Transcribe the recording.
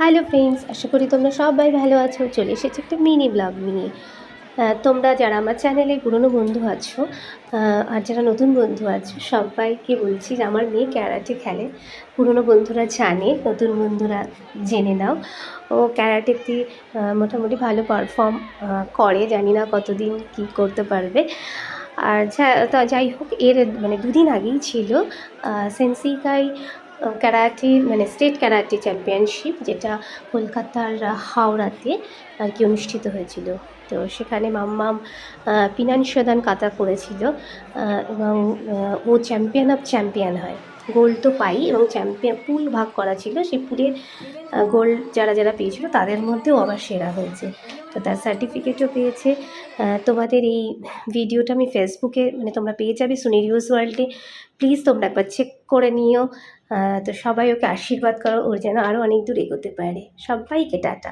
Hello friends, আশা করি তোমরা সবাই ভালো আছো। চলে এসেছি একটা মিনি ব্লগ নিয়ে। তোমরা যারা আমার চ্যানেলে পুরনো বন্ধু আছো আর যারা নতুন বন্ধু আছো, সবাইকে বলছি যে আমার মেয়ে ক্যারাটে খেলে। পুরনো বন্ধুরা জানে, নতুন বন্ধুরা জেনে নাও। ও ক্যারাটেতে মোটামুটি ভালো পারফর্ম করে, জানি না কতদিন কি করতে পারবে। আর যাই হোক, এর মানে দুদিন আগেই ছিল সেন্সিকাই ক্যারাটে মানে স্টেট ক্যারাটে চ্যাম্পিয়নশিপ যেটা কলকাতার হাওড়াতে আর কি অনুষ্ঠিত হয়েছিল। তো সেখানে মাম্মাম পিনানসদান কাতা করেছিল এবং ও চ্যাম্পিয়ন অফ চ্যাম্পিয়ন হয়। গোল্ড তো পাই এবং চ্যাম্পিয়ন, পুল ভাগ করা ছিল। সেই পুলে গোল্ড যারা যারা পেয়েছিল তাদের মধ্যেও আবার সেরা হয়েছে। তো তার সার্টিফিকেটও পেয়েছে। তোমাদের এই ভিডিওটা আমি ফেসবুকে মানে তোমরা পেয়ে যাবে সুনিরিউজ ওয়ার্ল্ডে প্লিজ তোমরা একবার চেক করে নিও। তো সবাই ওকে আশীর্বাদ করো ওর যেন আরও অনেক দূর এগোতে পারে। সবাইকে টাটা।